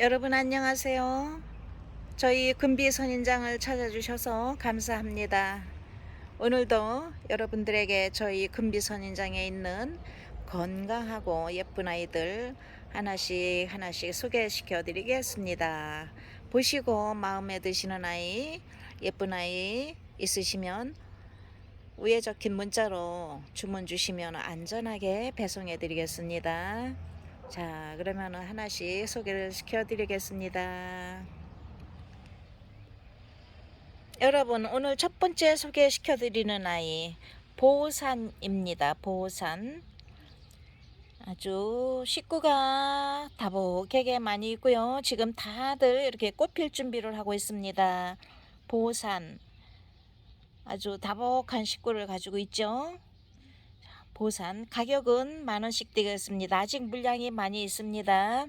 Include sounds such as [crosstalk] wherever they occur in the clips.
여러분 안녕하세요. 저희 금비 선인장을 찾아주셔서 감사합니다. 오늘도 여러분들에게 저희 금비 선인장에 있는 건강하고 예쁜 아이들 하나씩 하나씩 소개시켜 드리겠습니다. 보시고 마음에 드시는 아이, 예쁜 아이 있으시면 위에 적힌 문자로 주문 주시면 안전하게 배송해 드리겠습니다. 자, 그러면 하나씩 소개를 시켜 드리겠습니다. 여러분, 오늘 첫 번째 소개시켜 드리는 아이, 보산입니다. 보산. 아주 식구가 다복하게 많이 있고요. 지금 다들 이렇게 꽃필 준비를 하고 있습니다. 보산. 아주 다복한 식구를 가지고 있죠. 보산 가격은 만 원씩 되겠습니다. 아직 물량이 많이 있습니다.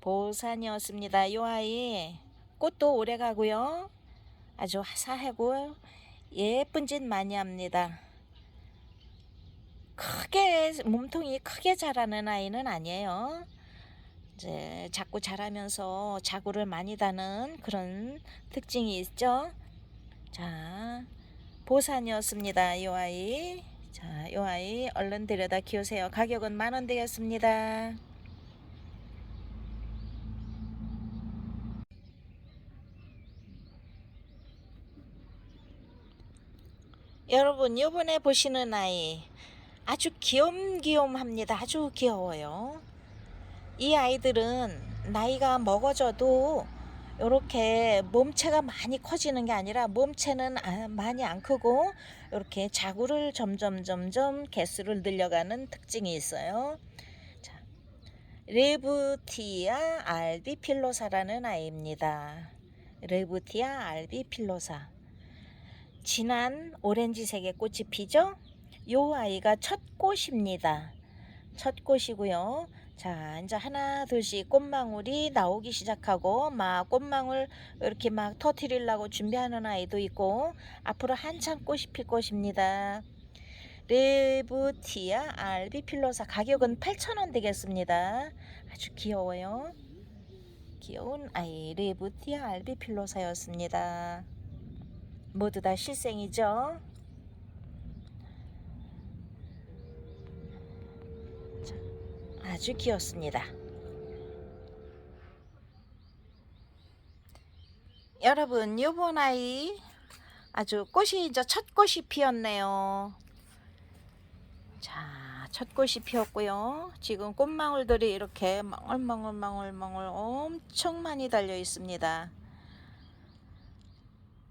보산이었습니다. 이 아이 꽃도 오래 가고요. 아주 화사하고 예쁜 짓 많이 합니다. 크게 몸통이 크게 자라는 아이는 아니에요. 이제 자꾸 자라면서 자구를 많이 다는 그런 특징이 있죠. 자, 보산이었습니다. 이 아이. 자, 이 아이 얼른 데려다 키우세요. 가격은 만 원 되겠습니다. 여러분, 요번에 보시는 아이 아주 귀염귀염합니다. 아주 귀여워요. 이 아이들은 나이가 먹어져도 이렇게 몸체가 많이 커지는 게 아니라 몸체는 아- 많이 안 크고 이렇게 자구를 점점 점점 개수를 늘려가는 특징이 있어요. 자, 레부티아 알비필로사라는 아이입니다. 레부티아 알비필로사. 진한 오렌지색의 꽃이 피죠? 요 아이가 첫 꽃입니다. 첫 꽃이고요. 자, 이제 하나, 둘씩 꽃망울이 나오기 시작하고, 막 꽃망울 이렇게 막 터트리려고 준비하는 아이도 있고, 앞으로 한참 꽃이 필 것입니다. 레부티아 알비필로사 가격은 8,000원 되겠습니다. 아주 귀여워요. 귀여운 아이 레부티아 알비필로사였습니다. 모두 다 실생이죠. 아주 귀엽습니다. 여러분, 요번 아이 아주 꽃이 이제 첫 꽃이 피었네요. 자, 첫 꽃이 피었고요. 지금 꽃망울들이 이렇게 망울망울망울망울 엄청 많이 달려 있습니다.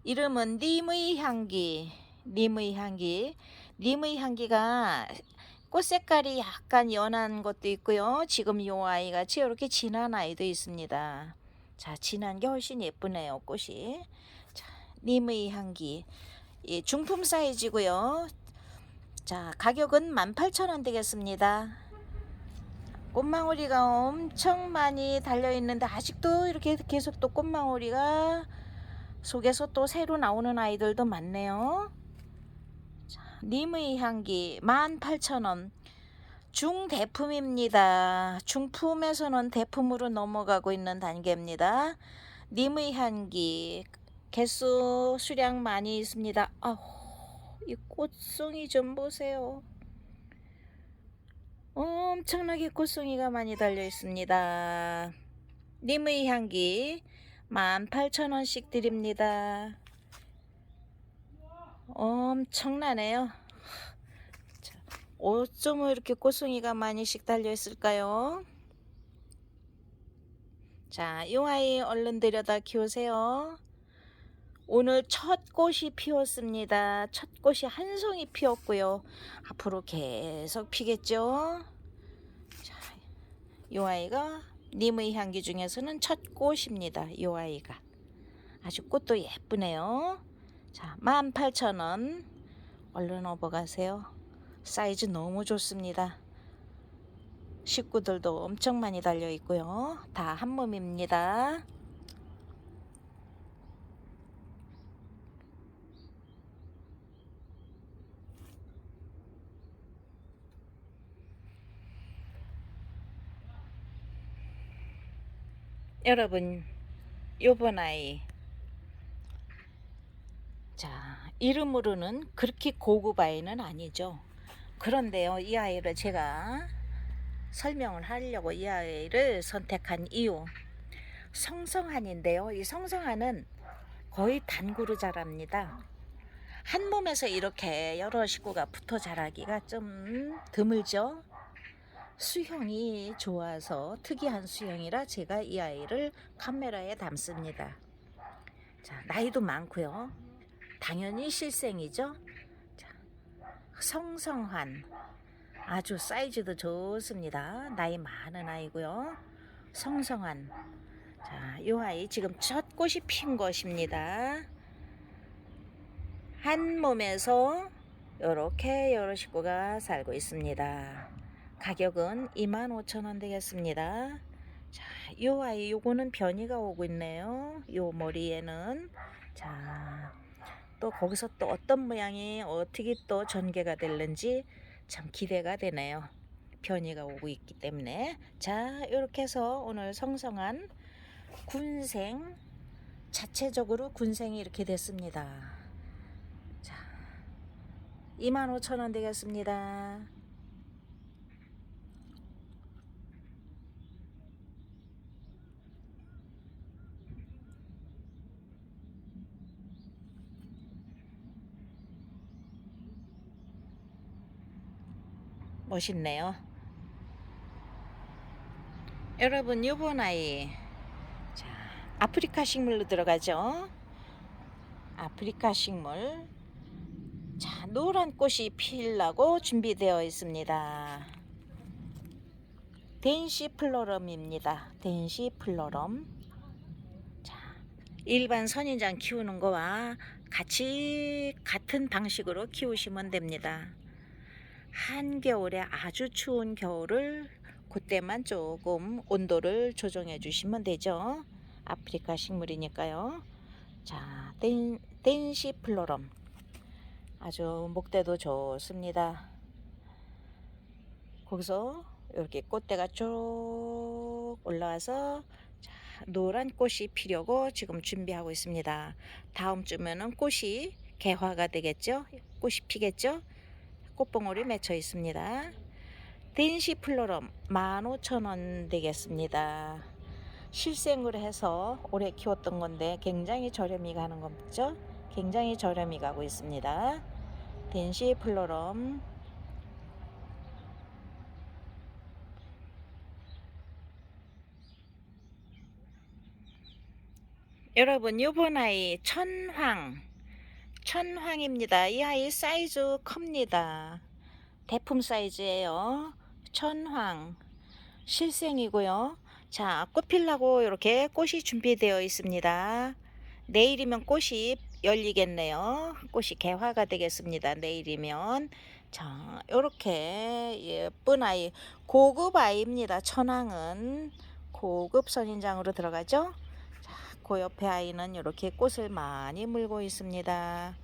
이름은 님의 향기. 님의 향기. 님의 향기가 꽃 색깔이 약간 연한 것도 있고요. 지금 이 아이가 이렇게 진한 아이도 있습니다. 자, 진한 게 훨씬 예쁘네요. 꽃이. 자, 님의 향기. 예, 중품 사이즈고요. 자, 가격은 18,000원 되겠습니다. 꽃망울이가 엄청 많이 달려 있는데 아직도 이렇게 계속 또 꽃망울이가 속에서 또 새로 나오는 아이들도 많네요. 님의 향기 18,000원 중대품입니다. 중품에서는 대품으로 넘어가고 있는 단계입니다. 님의 향기 개수 수량 많이 있습니다. 아우, 이 꽃송이 좀 보세요. 엄청나게 꽃송이가 많이 달려 있습니다. 님의 향기 18,000원씩 드립니다. 엄청나네요. 자, 어쩜 이렇게 꽃송이가 많이씩 달려 있을까요? 자, 이 아이 얼른 데려다 키우세요. 오늘 첫 꽃이 피었습니다. 첫 꽃이 한 송이 피었고요. 앞으로 계속 피겠죠. 자, 이 아이가 님의 향기 중에서는 첫 꽃입니다. 이 아이가 아주 꽃도 예쁘네요. 자, 18,000원. 얼른 업어가세요. 사이즈 너무 좋습니다. 식구들도 엄청 많이 달려 있고요. 다 한 몸입니다. 여러분 요번 아이 자 이름으로는 그렇게 고급 아이는 아니죠 그런데요 이 아이를 제가 설명을 하려고 이 아이를 선택한 이유 성성한인데요 이 성성한은 거의 단구로 자랍니다 한 몸에서 이렇게 여러 식구가 붙어 자라기가 좀 드물죠 수형이 좋아서 특이한 수형이라 제가 이 아이를 카메라에 담습니다. 자, 나이도 많고요. 당연히 실생이죠. 자, 성성한 아주 사이즈도 좋습니다. 나이 많은 아이고요. 성성한 자, 이 아이 지금 첫 꽃이 핀 것입니다. 한 몸에서 이렇게 여러 식구가 살고 있습니다. 가격은 25,000원 되겠습니다. 자, 요 아이 요거는 변이가 오고 있네요. 요 머리에는 자, 또 거기서 또 어떤 모양이 어떻게 또 전개가 될는지 참 기대가 되네요. 변이가 오고 있기 때문에 자, 이렇게 해서 오늘 성성한 군생 자체적으로 군생이 이렇게 됐습니다. 자, 25,000원 되겠습니다. 멋있네요. 여러분 요번 아이 자 아프리카 식물로 들어가죠. 아프리카 식물 자 노란 꽃이 피려고 준비되어 있습니다. 덴시 플로럼입니다. 덴시 플로럼 자 일반 선인장 키우는 거와 같이 같은 방식으로 키우시면 됩니다. 한겨울에 아주 추운 겨울을 그때만 조금 온도를 조정해 주시면 되죠. 아프리카 식물이니까요. 자, 덴, 덴시플로럼. 아주 목대도 좋습니다. 거기서 이렇게 꽃대가 쭉 올라와서 자, 노란 꽃이 피려고 지금 준비하고 있습니다. 다음 주면은 꽃이 개화가 되겠죠? 꽃이 피겠죠? 꽃봉오리 맺혀 있습니다. 덴시플로럼 15,000원 되겠습니다. 실생으로 해서 오래 키웠던 건데 굉장히 저렴이 가는 거죠? 굉장히 저렴이 가고 있습니다. 덴시플로럼 여러분 요번 아이 천황 천황입니다. 이 아이 사이즈 큽니다. 대품 사이즈예요. 천황 실생이고요. 자, 꽃 필라고 이렇게 꽃이 준비되어 있습니다. 내일이면 꽃이 열리겠네요. 꽃이 개화가 되겠습니다. 내일이면. 자, 이렇게 예쁜 아이, 고급 아이입니다. 천황은 고급 선인장으로 들어가죠. 자, 그 옆에 아이는 이렇게 꽃을 많이 물고 있습니다.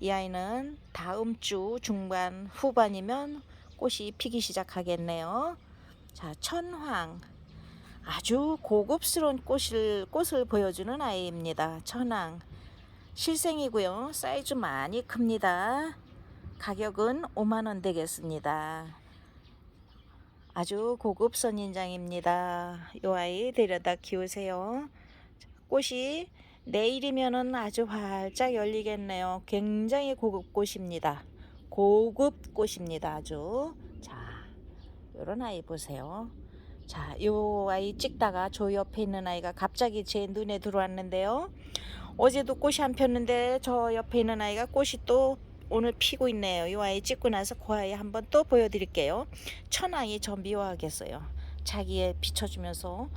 이 아이는 다음 주 중반 후반이면 꽃이 피기 시작하겠네요. 자, 천황. 아주 고급스러운 꽃을, 꽃을 보여주는 아이입니다. 천황. 실생이고요. 사이즈 많이 큽니다. 가격은 5만원 되겠습니다. 아주 고급 선인장입니다. 이 아이 데려다 키우세요. 꽃이 내일이면은 아주 활짝 열리겠네요. 굉장히 고급 꽃입니다. 고급 꽃입니다. 아주. 자, 요런 아이 보세요. 자, 요 아이 찍다가 저 옆에 있는 아이가 갑자기 제 눈에 들어왔는데요. 어제도 꽃이 안 폈는데 저 옆에 있는 아이가 꽃이 또 오늘 피고 있네요. 이 아이 찍고 나서 그 아이 한번 또 보여드릴게요. 천아이 저 미워하겠어요. 자기의 비춰주면서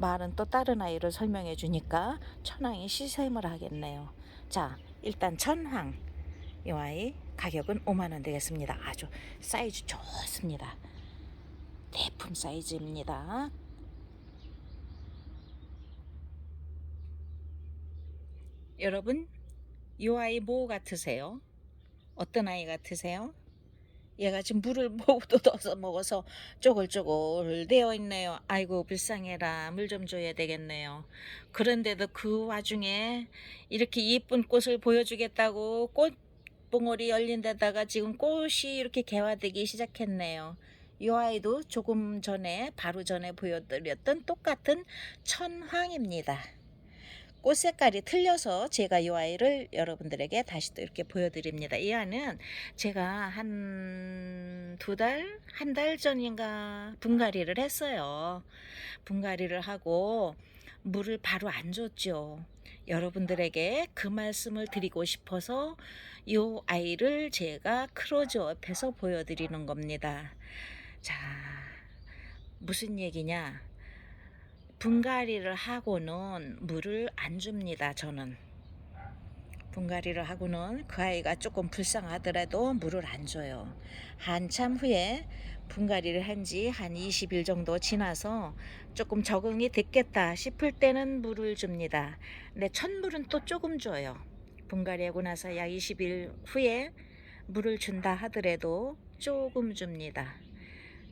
말은 또 다른 아이를 설명해 주니까 천황이 시샘을 하겠네요. 자, 일단 천황 이 아이 가격은 5만 원 되겠습니다. 아주 사이즈 좋습니다. 대품 사이즈입니다. 여러분, 이 아이 뭐 같으세요? 어떤 아이 같으세요? 얘가 지금 물을 [laughs] 모두 넣어서 먹어서 쪼글쪼글 되어 있네요. 아이고 불쌍해라. 물 좀 줘야 되겠네요. 그런데도 그 와중에 이렇게 예쁜 꽃을 보여주겠다고 꽃 봉오리 열린 데다가 지금 꽃이 이렇게 개화되기 시작했네요. 이 아이도 조금 전에 바로 전에 보여드렸던 똑같은 천황입니다. 꽃 색깔이 틀려서 제가 이 아이를 여러분들에게 다시 또 이렇게 보여드립니다. 이 아이는 제가 한 두 달, 한 달 전인가 분갈이를 했어요. 분갈이를 하고 물을 바로 안 줬죠. 여러분들에게 그 말씀을 드리고 싶어서 이 아이를 제가 크로즈업해서 보여드리는 겁니다. 자, 무슨 얘기냐? 분갈이를 하고는 물을 안 줍니다. 저는 분갈이를 하고는 그 아이가 조금 불쌍하더라도 물을 안 줘요. 한참 후에 분갈이를 한 지 한 20일 정도 지나서 조금 적응이 됐겠다 싶을 때는 물을 줍니다. 근데 첫물은 또 조금 줘요. 분갈이하고 나서 약 20일 후에 물을 준다 하더라도 조금 줍니다.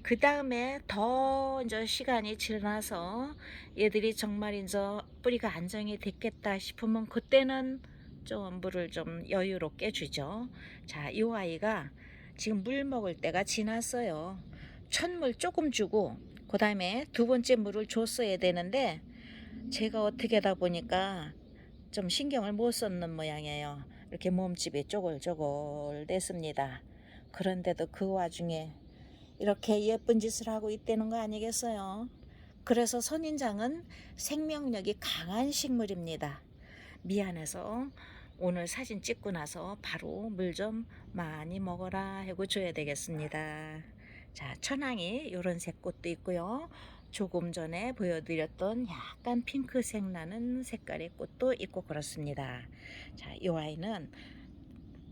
그 다음에 더 이제 시간이 지나서 얘들이 정말 이제 뿌리가 안정이 됐겠다 싶으면 그때는 좀 물을 좀 여유롭게 주죠. 자, 이 아이가 지금 물 먹을 때가 지났어요. 첫 물 조금 주고 그 다음에 두 번째 물을 줬어야 되는데 제가 어떻게 하다 보니까 좀 신경을 못 썼는 모양이에요. 이렇게 몸집이 쪼글쪼글 됐습니다. 그런데도 그 와중에 이렇게 예쁜 짓을 하고 있다는 거 아니겠어요? 그래서 선인장은 생명력이 강한 식물입니다. 미안해서 오늘 사진 찍고 나서 바로 물 좀 많이 먹어라 하고 줘야 되겠습니다. 자, 천황이 이런 색 꽃도 있고요. 조금 전에 보여드렸던 약간 핑크색 나는 색깔의 꽃도 있고 그렇습니다. 자, 이 아이는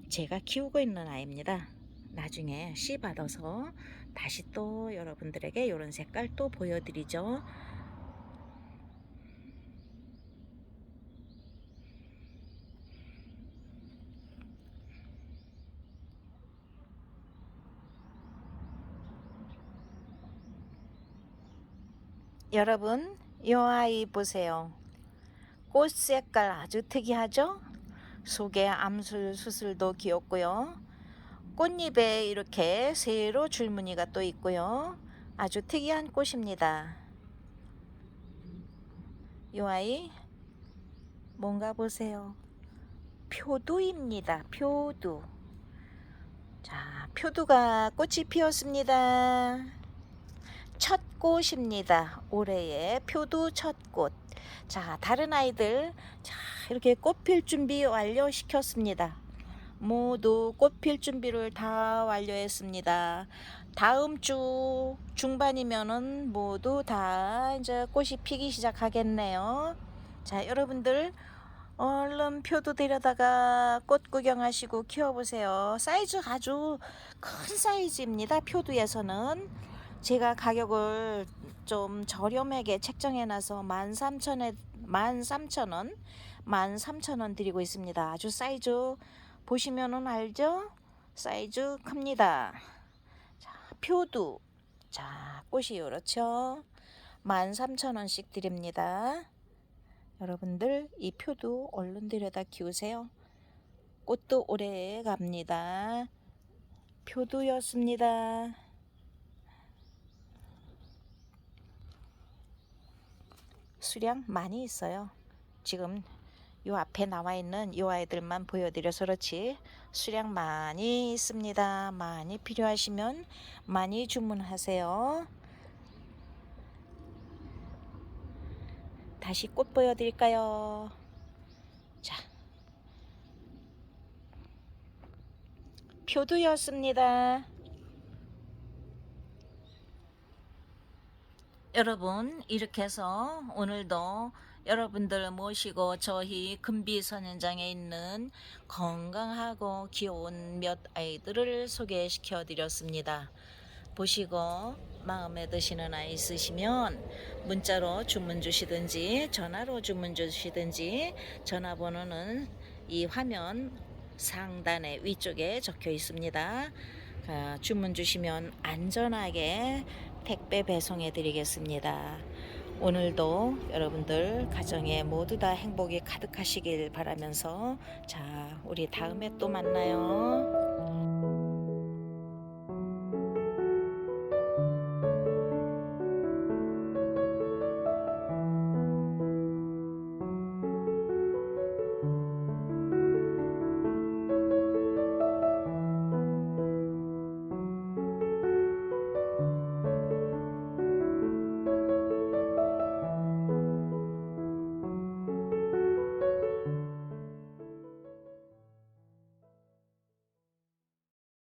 제가 키우고 있는 아이입니다. 나중에 씨 받아서 다시 또 여러분들에게 이런 색깔 또 보여드리죠. 여러분, 이 아이 보세요. 꽃 색깔 아주 특이하죠? 속에 암술 수술도 귀엽고요. 꽃잎에 이렇게 세로 줄무늬가 또 있고요. 아주 특이한 꽃입니다. 이 아이 뭔가 보세요. 표두입니다. 표두. 자, 표두가 꽃이 피었습니다. 첫 꽃입니다. 올해의 표두 첫 꽃. 자, 다른 아이들 자, 이렇게 꽃필 준비 완료시켰습니다. 모두 꽃필 준비를 다 완료했습니다. 다음 주 중반이면은 모두 다 이제 꽃이 피기 시작하겠네요. 자, 여러분들 얼른 표도 데려다가 꽃 구경하시고 키워보세요. 사이즈 아주 큰 사이즈입니다. 표두에서는 제가 가격을 좀 저렴하게 책정해놔서 13,000에 13,000원, 13,000원 드리고 있습니다. 아주 사이즈 보시면은 알죠? 사이즈 큽니다. 자, 표두. 자, 꽃이 이렇죠? 13,000원씩 드립니다. 여러분들 이 표도 얼른 들여다 키우세요. 꽃도 오래 갑니다. 표두였습니다. 수량 많이 있어요. 지금 요 앞에 나와 있는 요 아이들만 보여드려서 그렇지 수량 많이 있습니다. 많이 필요하시면 많이 주문하세요. 다시 꽃 보여드릴까요? 자, 표두였습니다. 여러분 이렇게 해서 오늘도 여러분들 모시고 저희 금비선현장에 있는 건강하고 귀여운 몇 아이들을 소개시켜 드렸습니다. 보시고 마음에 드시는 아이 있으시면 문자로 주문 주시든지 전화로 주문 주시든지 전화번호는 이 화면 상단의 위쪽에 적혀 있습니다. 아, 주문 주시면 안전하게 택배 배송해 드리겠습니다. 오늘도 여러분들 가정에 모두 다 행복이 가득하시길 바라면서 자, 우리 다음에 또 만나요.